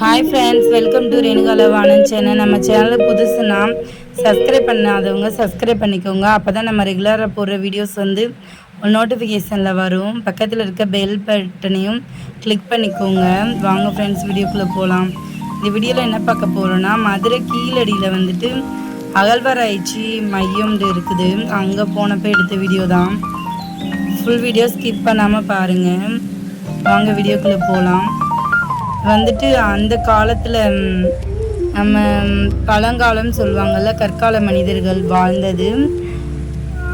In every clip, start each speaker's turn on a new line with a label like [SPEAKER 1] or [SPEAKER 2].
[SPEAKER 1] hi friends welcome to Renukalavanan channel நம்ம சேனலில் புதுசுனா subscribe பண்ணாதவங்க சப்ஸ்கிரைப் பண்ணிக்கோங்க அப்போ தான் நம்ம ரெகுலராக போடுற வீடியோஸ் வந்து நோட்டிஃபிகேஷனில் வரும் பக்கத்தில் இருக்க பெல் பட்டனையும் கிளிக் பண்ணிக்கோங்க வாங்க ஃப்ரெண்ட்ஸ் வீடியோக்குள்ளே போகலாம் இந்த வீடியோவில் என்ன பார்க்க போகிறோன்னா மதுரை கீழடியில் வந்துட்டு அகழ்வாராய்ச்சி மையம்னு இருக்குது அங்கே போனப்போ எடுத்த வீடியோ தான் ஃபுல் வீடியோ ஸ்கிப் பண்ணாமல் பாருங்கள் வாங்க வீடியோக்குள்ளே போகலாம் வந்துட்டு அந்த காலத்தில் நம்ம பழங்காலம் சொல்லுவாங்கள்ல கற்கால மனிதர்கள் வாழ்ந்தது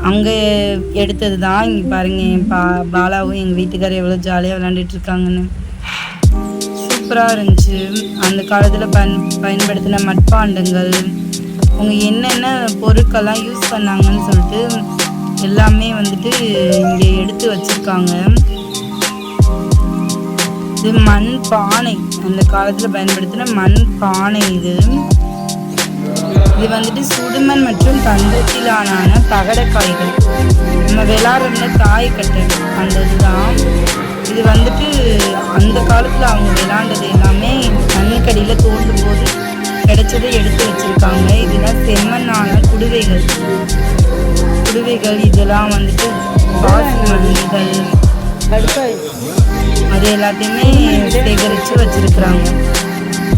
[SPEAKER 1] அங்கே எடுத்தது தான் இங்கே பாருங்கள் என் பா பாலாவும் எங்கள் வீட்டுக்காரர் எவ்வளோ ஜாலியாக விளாண்டுட்டு இருக்காங்கன்னு சூப்பராக இருந்துச்சு அந்த காலத்தில் பயன் பயன்படுத்தின மட்பாண்டங்கள் அவங்க என்னென்ன பொருட்கள்லாம் யூஸ் பண்ணாங்கன்னு சொல்லிட்டு எல்லாமே வந்துட்டு இங்கே எடுத்து வச்சுருக்காங்க இது மண் பானை அந்த காலத்தில் பயன்படுத்தின மண் பானை இது இது வந்துட்டு சுடுமண் மற்றும் தந்தத்திலான பகடக்காய்கள் நம்ம விளாட்றோம்ல தாய் கட்டணும் அந்த இதுதான் இது வந்துட்டு அந்த காலத்தில் அவங்க விளாண்டது எல்லாமே மண்ணுக்கடியில் தோன்றும் போது கிடைச்சதை எடுத்து வச்சுருக்காங்க இதெல்லாம் செம்மண்ணான குடுவைகள் குடுவைகள் இதெல்லாம் வந்துட்டு பாசி அடுத்த இது எல்லாத்தையுமே சேகரித்து வச்சுருக்குறாங்க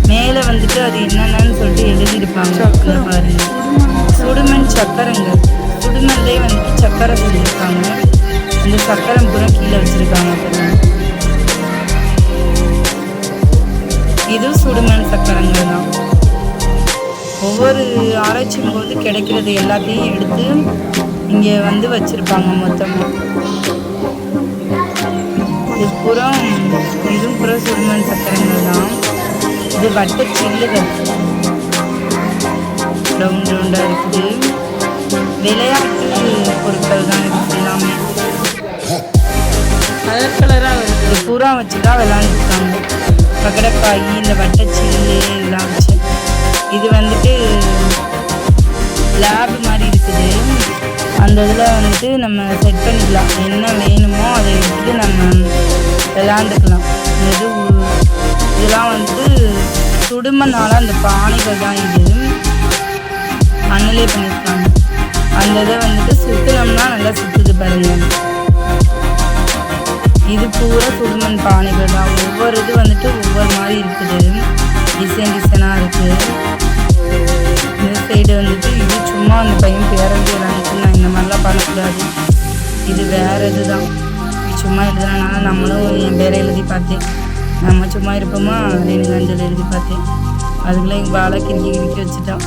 [SPEAKER 1] மேலே வந்துட்டு அது என்னென்னு சொல்லிட்டு எழுதியிருப்பாங்க பாருங்க சுடுமண் சக்கரங்க சுடுமண்லேயே வந்துட்டு சக்கரை சொல்லியிருக்காங்க அந்த சக்கரம் பூரா கீழே வச்சுருக்காங்க அப்புறம் இதுவும் சுடுமண் சக்கரங்கள் தான் ஒவ்வொரு ஆராய்ச்சியும் போது கிடைக்கிறது எல்லாத்தையும் எடுத்து இங்கே வந்து வச்சுருப்பாங்க மொத்தமாக இது புறம் இதுவும் புற சுருமன் சக்கரங்கள் தான் இது வட்ட சில்லுகள் ரவுண்ட் ரவுண்டாக இருக்குது விளையாட்டு பொருட்கள் தான் இருக்குது எல்லாமே கலர் கலராக இந்த பூரா வச்சு தான் விளாண்டுருக்காங்க பகடக்காய் இந்த வட்ட சில்லு இதெல்லாம் வச்சு இது வந்துட்டு லேப் மாதிரி இருக்குது அந்த இதில் வந்துட்டு நம்ம செட் பண்ணிக்கலாம் என்ன வேணுமோ அதை எடுத்து நம்ம விளாண்டுக்கலாம் இது இதெல்லாம் வந்துட்டு சுடுமனால அந்த பானைகள் தான் இது மண்ணிலே பண்ணியிருக்காங்க அந்த இதை வந்துட்டு சுற்றினோம்னா நல்லா சுற்றுது பாருங்கள் இது பூரா சுடுமண் பானைகள் தான் ஒவ்வொரு இது வந்துட்டு ஒவ்வொரு மாதிரி இருக்குது டிசைன் டிசைனாக இருக்குது இந்த சைடு வந்துட்டு இது சும்மா அந்த பையன் பேரண்ட் இந்த மாதிரிலாம் பண்ணக்கூடாது இது வேற இதுதான் சும்மா எழுதுனால நம்மளும் என் பேரை எழுதி பார்த்தேன் நம்ம சும்மா இருப்போமா அஞ்சல் எழுதி பார்த்தேன் அதுக்குள்ளே எங்கள் பாலை கிரிக்கி கிரிக்கி வச்சுட்டோம்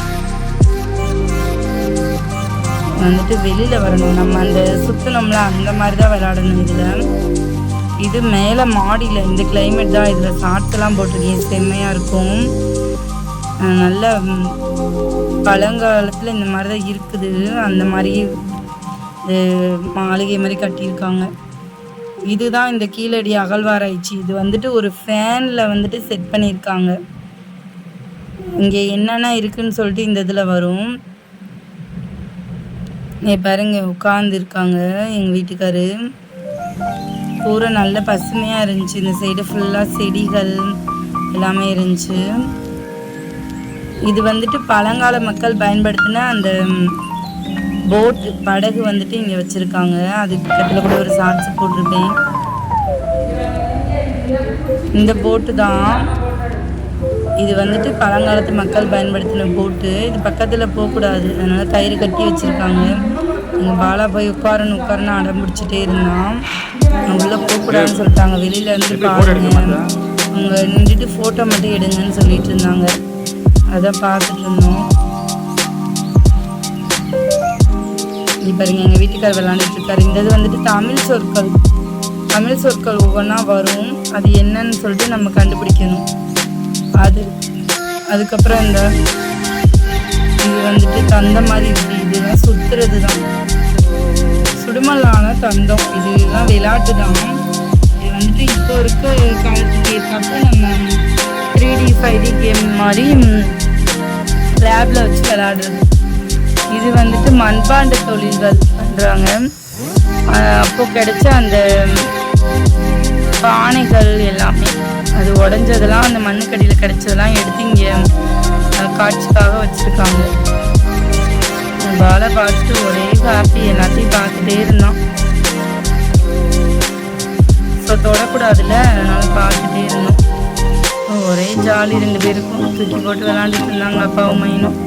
[SPEAKER 1] வந்துட்டு வெளியில் வரணும் நம்ம அந்த சுற்றணும்ல அந்த மாதிரி தான் விளாடணும் இதில் இது மேலே மாடியில் இந்த கிளைமேட் தான் இதில் சாட்ஸ்லாம் போட்டிருக்கேன் செம்மையாக இருக்கும் நல்ல பழங்காலத்தில் இந்த மாதிரி தான் இருக்குது அந்த மாதிரி மாளிகை மாதிரி கட்டியிருக்காங்க இதுதான் இந்த கீழடி அகழ்வாராய்ச்சி இது வந்துட்டு ஒரு ஃபேனில் வந்துட்டு செட் பண்ணியிருக்காங்க இங்கே என்னென்ன இருக்குன்னு சொல்லிட்டு இந்த இதில் வரும் பாருங்க உட்காந்துருக்காங்க எங்கள் வீட்டுக்காரு பூரா நல்ல பசுமையாக இருந்துச்சு இந்த சைடு ஃபுல்லாக செடிகள் எல்லாமே இருந்துச்சு இது வந்துட்டு பழங்கால மக்கள் பயன்படுத்தின அந்த போட் படகு வந்துட்டு இங்கே வச்சுருக்காங்க அதுக்கு பக்கத்தில் கூட ஒரு சாட்சி போட்டிருக்கேன் இந்த போட்டு தான் இது வந்துட்டு பழங்காலத்து மக்கள் பயன்படுத்தின போட்டு இது பக்கத்தில் போகக்கூடாது அதனால் கயிறு கட்டி வச்சுருக்காங்க எங்கள் பாலா போய் உட்காரன்னு உட்காரன்னு அடம் பிடிச்சிட்டே இருந்தான் உள்ளே போகக்கூடாதுன்னு சொல்லிட்டாங்க வெளியில் இருந்து பாருங்க அவங்க நின்றுட்டு ஃபோட்டோ மட்டும் எடுங்கன்னு சொல்லிட்டு இருந்தாங்க அதை பார்த்துட்டு இருந்தோம் இது பாருங்க எங்கள் வீட்டுக்கார் விளாண்டுட்டு இருக்காரு இந்த இது வந்துட்டு தமிழ் சொற்கள் தமிழ் சொற்கள் ஒவ்வொன்றா வரும் அது என்னன்னு சொல்லிட்டு நம்ம கண்டுபிடிக்கணும் அது அதுக்கப்புறம் இந்த இது வந்துட்டு தந்த மாதிரி இருக்குது இதெல்லாம் சுற்றுறது தான் சுடுமல்லான தந்தம் இதெல்லாம் விளையாட்டு தான் இது வந்துட்டு இப்போ இருக்க காலத்துக்கு ஏற்றாப்பு நம்ம ஃப்ரீ ஃபைடி கேம் மாதிரி லேபில் வச்சு விளாடுறது இது வந்துட்டு மண்பாண்ட தொழில்கள் பண்ணுறாங்க அப்போது கிடைச்ச அந்த பானைகள் எல்லாமே அது உடஞ்சதெல்லாம் அந்த மண்ணுக்கடியில் கிடைச்சதெல்லாம் எடுத்து இங்கே காட்சிக்காக வச்சுருக்காங்க பாலை பார்த்துட்டு ஒரே ஹாப்பி எல்லாத்தையும் பார்த்துட்டே இருந்தான் ஸோ தொடக்கூடாதுல அதனால் பார்த்து ஜாலி ரெண்டு பேருக்கும் தூக்கி போட்டு விளாண்டுட்டு இருந்தாங்க அப்பாவும் மைனும்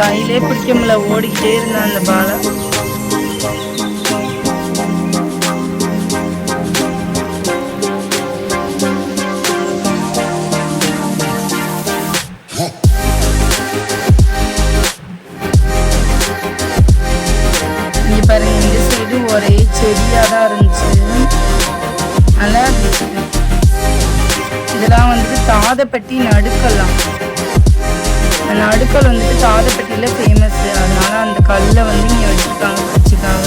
[SPEAKER 1] கையிலே பிடிக்க முடியல ஓடிக்கிட்டே இருந்தான் அந்த பாலம் பாருங்க இந்த சைடு ஒரே செடியாக தான் இருந்துச்சு நல்லா இதெல்லாம் வந்துட்டு தாதப்பட்டி நடுக்கல்லாம் நடுக்கல் வந்துட்டு தாதப்பட்டியில் ஃபேமஸ்ஸு அதனால அந்த கல்லை வந்து இங்கே வச்சுருக்காங்க வச்சுக்காங்க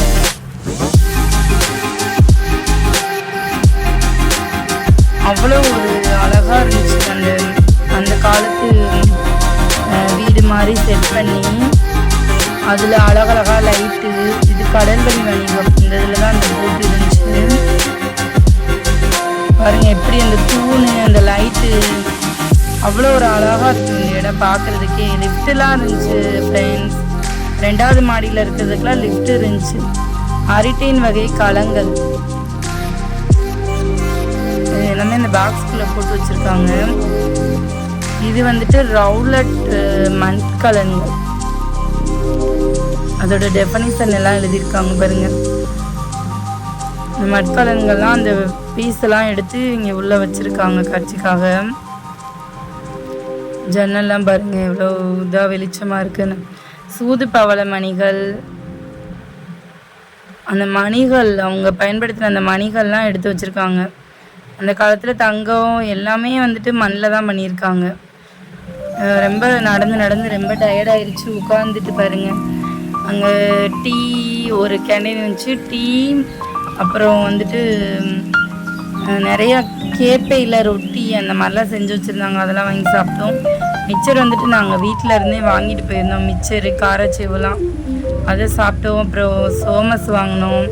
[SPEAKER 1] அவ்வளோ ஒரு அழகாக இருந்துச்சு அந்த அந்த காலத்து வீடு மாதிரி செட் பண்ணி அதில் அழகழகாக லைட்டு இது கடல் வழி வணிகம் இந்த இதில் தான் அந்த போட்டு இருந்து பாருங்கள் எப்படி அந்த தூணு அந்த லைட்டு அவ்வளோ ஒரு அழகாக இருக்கும் இந்த இடம் பார்க்குறதுக்கே லிஃப்ட்டுலாம் இருந்துச்சு ஃப்ரெண்ட்ஸ் ரெண்டாவது மாடியில் இருக்கிறதுக்கெலாம் லிஃப்ட் இருந்துச்சு அரிட்டின் வகை களங்கள் இது எல்லாமே இந்த பாக்ஸ்குள்ளே போட்டு வச்சுருக்காங்க இது வந்துட்டு ரவுலட் மண்கலன்கள் அதோட டெஃபனிஷன் எல்லாம் எழுதியிருக்காங்க பாருங்கள் இந்த மட்கலன்கள்லாம் அந்த பீஸ் எல்லாம் எடுத்து இங்கே உள்ளே வச்சிருக்காங்க கட்சிக்காக ஜன்னல்லாம் பாருங்கள் எவ்வளோ இதாக வெளிச்சமாக இருக்குன்னு சூது பவள மணிகள் அந்த மணிகள் அவங்க பயன்படுத்தின அந்த மணிகள்லாம் எடுத்து வச்சுருக்காங்க அந்த காலத்தில் தங்கம் எல்லாமே வந்துட்டு மண்ணில் தான் பண்ணியிருக்காங்க ரொம்ப நடந்து நடந்து ரொம்ப டயர்டாயிருச்சு உட்காந்துட்டு பாருங்கள் அங்கே டீ ஒரு கேண்டீன் இருந்துச்சு டீ அப்புறம் வந்துட்டு நிறையா கேப்பையில் ரொட்டி அந்த மாதிரிலாம் செஞ்சு வச்சுருந்தாங்க அதெல்லாம் வாங்கி சாப்பிட்டோம் மிச்சர் வந்துட்டு நாங்கள் வீட்டில் இருந்தே வாங்கிட்டு போயிருந்தோம் மிச்சரு காரச்சேவெல்லாம் அதை சாப்பிட்டோம் அப்புறம் சோமஸ் வாங்கினோம்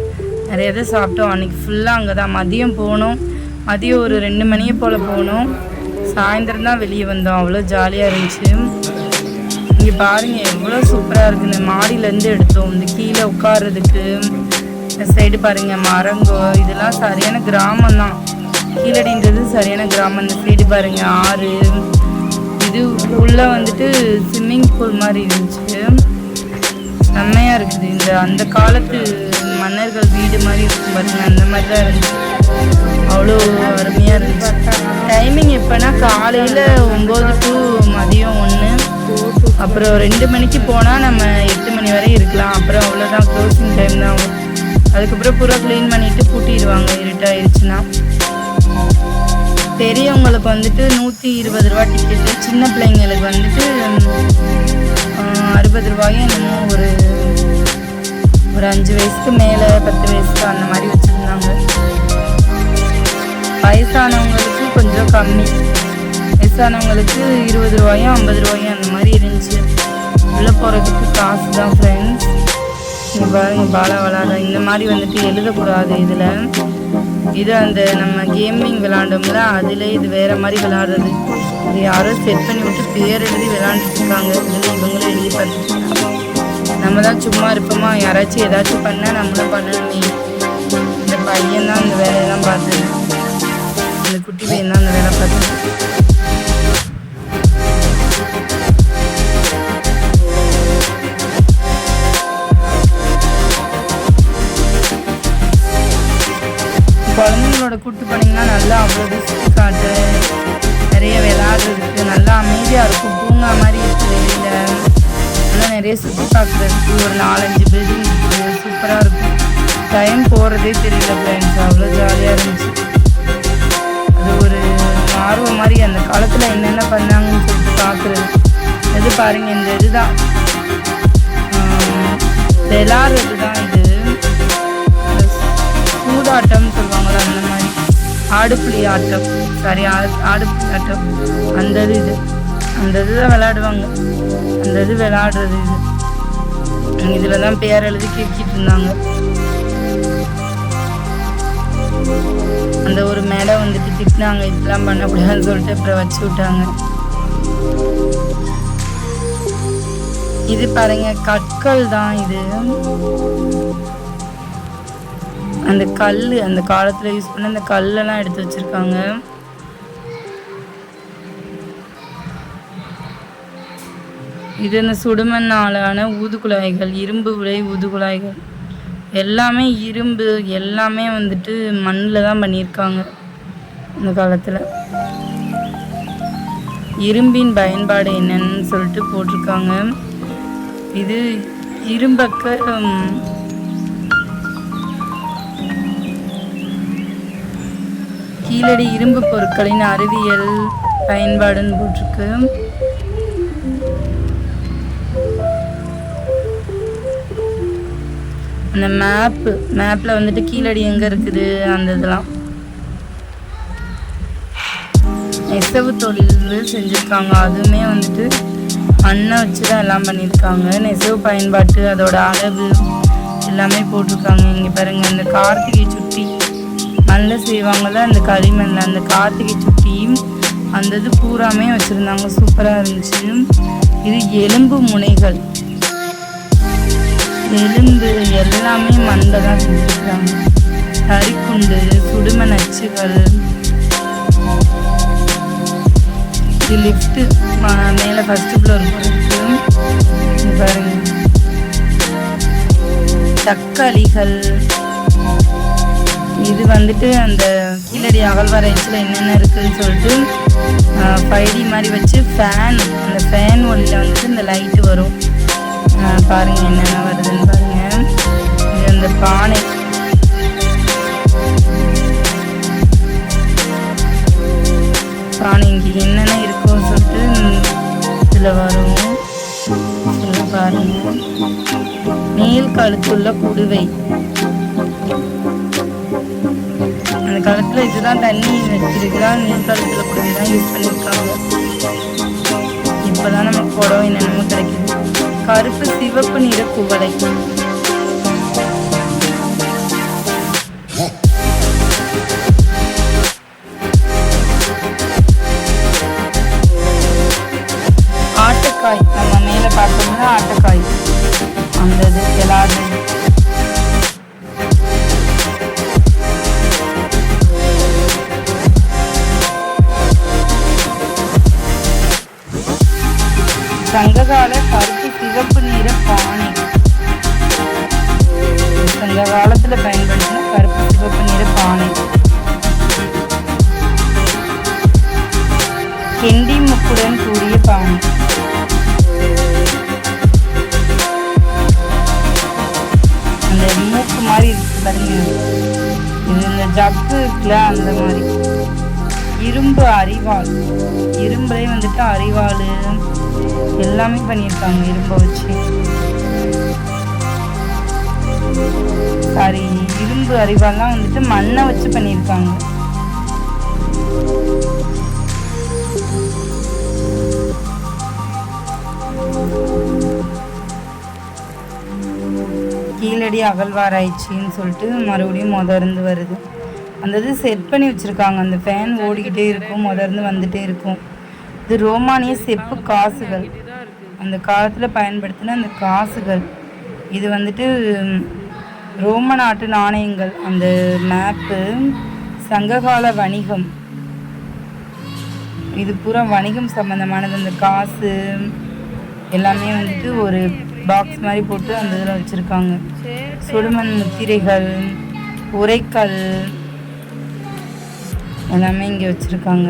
[SPEAKER 1] நிறைய இதை சாப்பிட்டோம் அன்றைக்கி ஃபுல்லாக அங்கே தான் மதியம் போனோம் மதியம் ஒரு ரெண்டு மணியை போல் போனோம் சாயந்தரம் தான் வெளியே வந்தோம் அவ்வளோ ஜாலியாக இருந்துச்சு இங்கே பாருங்கள் எவ்வளோ சூப்பராக இருக்குது இந்த மாடியிலேருந்து எடுத்தோம் இந்த கீழே உட்காரதுக்கு சைடு பாருங்கள் மரங்கோ இதெல்லாம் சரியான கிராமம் தான் கீழடின்றது சரியான கிராமம் இந்த சைடு பாருங்கள் ஆறு இது உள்ளே வந்துட்டு ஸ்விம்மிங் பூல் மாதிரி இருந்துச்சு செம்மையாக இருக்குது இந்த அந்த காலத்து மன்னர்கள் வீடு மாதிரி இருக்கும் பாருங்கள் அந்த மாதிரி தான் இருந்துச்சு அவ்வளோ அருமையாக இருந்துச்சு டைமிங் எப்போன்னா காலையில் ஒம்பது டு மதியம் ஒன்று அப்புறம் ரெண்டு மணிக்கு போனால் நம்ம எட்டு மணி வரை இருக்கலாம் அப்புறம் அவ்வளோதான் க்ளோசிங் டைம் தான் அதுக்கப்புறம் பூரா க்ளீன் பண்ணிவிட்டு கூட்டிடுவாங்க இருட்டாயிருச்சுன்னா பெரியவங்களுக்கு வந்துட்டு நூற்றி இருபது ரூபா டிக்கெட்டு சின்ன பிள்ளைங்களுக்கு வந்துட்டு அறுபது ரூபாயும் என்னமோ ஒரு ஒரு அஞ்சு வயசுக்கு மேலே பத்து வயசுக்கு அந்த மாதிரி வச்சுருந்தாங்க வயசானவங்களுக்கு கொஞ்சம் கம்மி வயசானவங்களுக்கு இருபது ரூபாயும் ஐம்பது ரூபாயும் அந்த மாதிரி இருந்துச்சு உள்ளே போகிறதுக்கு காசு தான் ஃப்ரெண்ட்ஸ் இங்கே பாருங்கள் பாலா விளாட இந்த மாதிரி வந்துட்டு எழுதக்கூடாது இதில் இது அந்த நம்ம கேமிங் விளாண்டோம்ல அதில் இது வேறு மாதிரி விளாடுறது இது யாரோ செட் பண்ணி விட்டு பேர் எழுதி விளாண்டுருக்காங்க இதில் இவங்களும் எழுதி பார்த்துருக்காங்க நம்ம தான் சும்மா இருப்போமா யாராச்சும் ஏதாச்சும் பண்ணால் நம்மளும் பண்ணணுமே இந்த பையன்தான் அந்த இந்த வேலையெல்லாம் தெரியல ஃப்ரெண்ட்ஸ் அவ்வளோ ஜாலியாக இருந்துச்சு அது ஒரு ஆர்வம் மாதிரி அந்த காலத்தில் என்னென்ன பண்ணாங்கன்னு சொல்லிட்டு பார்க்குறது இது பாருங்கள் இந்த இதுதான் தெலார் தான் இது சூதாட்டம்னு சொல்லுவாங்களா அந்த மாதிரி ஆடுப்புலி ஆட்டம் சாரி ஆடுப்புலி ஆட்டம் அந்த இது இது அந்த இதுதான் விளாடுவாங்க அந்த இது விளையாடுறது இது இதில் தான் பேர் எழுதி கிரிச்சிட்டு இருந்தாங்க வந்துட்டு திட்டினாங்க இதெல்லாம் பண்ணக்கூடாதுன்னு சொல்லிட்டு அப்புறம் வச்சு விட்டாங்க இது பாருங்க கற்கள் தான் இது அந்த கல் அந்த காலத்தில் யூஸ் பண்ண அந்த கல்லெல்லாம் எடுத்து வச்சிருக்காங்க இது இந்த சுடுமண்ணாலான ஊதுகுழாய்கள் இரும்பு விலை ஊதுகுழாய்கள் எல்லாமே இரும்பு எல்லாமே வந்துட்டு மண்ணில் தான் பண்ணியிருக்காங்க இந்த காலத்தில் இரும்பின் பயன்பாடு என்னன்னு சொல்லிட்டு போட்டிருக்காங்க இது இரும்பக்க கீழடி இரும்பு பொருட்களின் அறிவியல் பயன்பாடுன்னு போட்டிருக்கு அந்த மேப்பு மேப்பில் வந்துட்டு கீழடி எங்கே இருக்குது அந்த இதெல்லாம் நெசவு தொழில் செஞ்சுருக்காங்க அதுவுமே வந்துட்டு அண்ணன் வச்சு தான் எல்லாம் பண்ணியிருக்காங்க நெசவு பயன்பாட்டு அதோட அளவு எல்லாமே போட்டிருக்காங்க இங்கே பாருங்கள் இந்த கார்த்திகை சுட்டி மண்ணில் செய்வாங்கள அந்த களிமண்ணில் அந்த கார்த்திகை சுட்டியும் அந்த இது பூராமே வச்சுருந்தாங்க சூப்பராக இருந்துச்சு இது எலும்பு முனைகள் எலும்பு எல்லாமே மண்ணில் தான் செஞ்சுருக்காங்க கறிக்குண்டு சுடுமண் அச்சுகள் இது லிஃப்ட்டு மேலே ஃபஸ்ட்டு ஃப்ளோர் இருக்குது பாருங்க தக்காளிகள் இது வந்துட்டு அந்த கீழடி அகழ்வாராய்ச்சியில் என்னென்ன இருக்குதுன்னு சொல்லிட்டு ஃபைடி மாதிரி வச்சு ஃபேன் அந்த ஃபேன் ஒளியில் வந்துட்டு இந்த லைட்டு வரும் பாருங்கள் என்னென்ன வருதுன்னு பாருங்கள் இது அந்த பானை காணும் இங்கே என்னென்ன இருக்கும் சொல்லிட்டு இதில் வரும் பாருங்க மேல் கழுத்துள்ள குடுவை அந்த காலத்தில் இதுதான் தண்ணி வச்சிருக்கிறா மேல் கழுத்தில் குடுவை தான் யூஸ் பண்ணிருக்காங்க இப்பதான் நமக்கு புடவை என்னென்னமோ கிடைக்குது கருப்பு சிவப்பு நிற குவளை சங்ககால கருப்பு சிவப்பு நிற பானை சங்க காலத்துல பயன்படுத்தின கருப்பு சிவப்பு நிற பானை கெண்டி முக்குடன் கூடிய பானை அந்த மூக்கு மாதிரி இருக்கு பாருங்க இந்த ஜக்கு இருக்குல்ல அந்த மாதிரி இரும்பு அறிவாள் இரும்பே வந்துட்டு அறிவாள் எல்லாமே பண்ணியிருக்காங்க இரும்பை வச்சு சாரி இரும்பு அரிவாள்லாம் வந்துட்டு மண்ணை வச்சு பண்ணியிருக்காங்க கீழடி அகழ்வாராய்ச்சின்னு சொல்லிட்டு மறுபடியும் மொதல் வருது அந்த இது செட் பண்ணி வச்சுருக்காங்க அந்த ஃபேன் ஓடிக்கிட்டே இருக்கும் முதர்ந்து வந்துகிட்டே இருக்கும் இது ரோமானிய செப்பு காசுகள் அந்த காலத்தில் பயன்படுத்தின அந்த காசுகள் இது வந்துட்டு ரோம நாட்டு நாணயங்கள் அந்த மேப்பு சங்ககால வணிகம் இது பூரா வணிகம் சம்மந்தமானது அந்த காசு எல்லாமே வந்துட்டு ஒரு பாக்ஸ் மாதிரி போட்டு அந்த இதில் வச்சுருக்காங்க சுடுமண் முத்திரைகள் உரைக்கல் எல்லாமே இங்கே வச்சுருக்காங்க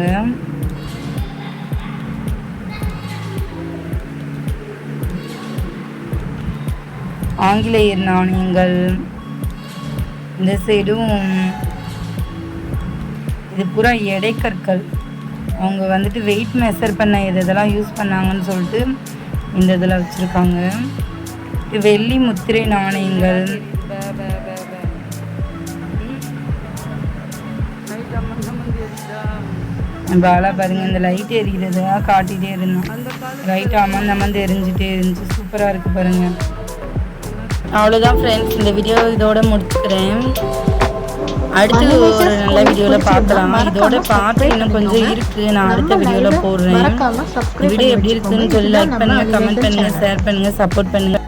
[SPEAKER 1] ஆங்கிலேயர் நாணயங்கள் இந்த சைடும் இது பூரா எடைக்கற்கள் அவங்க வந்துட்டு வெயிட் மெஷர் பண்ண இது இதெல்லாம் யூஸ் பண்ணாங்கன்னு சொல்லிட்டு இந்த இதில் வச்சுருக்காங்க வெள்ளி முத்திரை நாணயங்கள் பாலா பாருங்கள் இந்த லைட் எரிக்கிறதாக காட்டிகிட்டே இருந்தோம் லைட் அமர்ந்து அமர்ந்து எரிஞ்சிட்டே இருந்துச்சு சூப்பராக இருக்குது பாருங்கள் அவ்வளோதான் ஃப்ரெண்ட்ஸ் இந்த வீடியோ இதோட முடிச்சுக்கிறேன் அடுத்து ஒரு நல்ல வீடியோவில் பார்க்கலாம் இதோட பார்த்து இன்னும் கொஞ்சம் இருக்குது நான் அடுத்த வீடியோவில் போடுறேன் வீடியோ எப்படி இருக்குதுன்னு சொல்லி லைக் பண்ணுங்க கமெண்ட் பண்ணுங்கள் ஷேர் பண்ணுங்கள் சப்போர்ட் பண்ணுங்கள்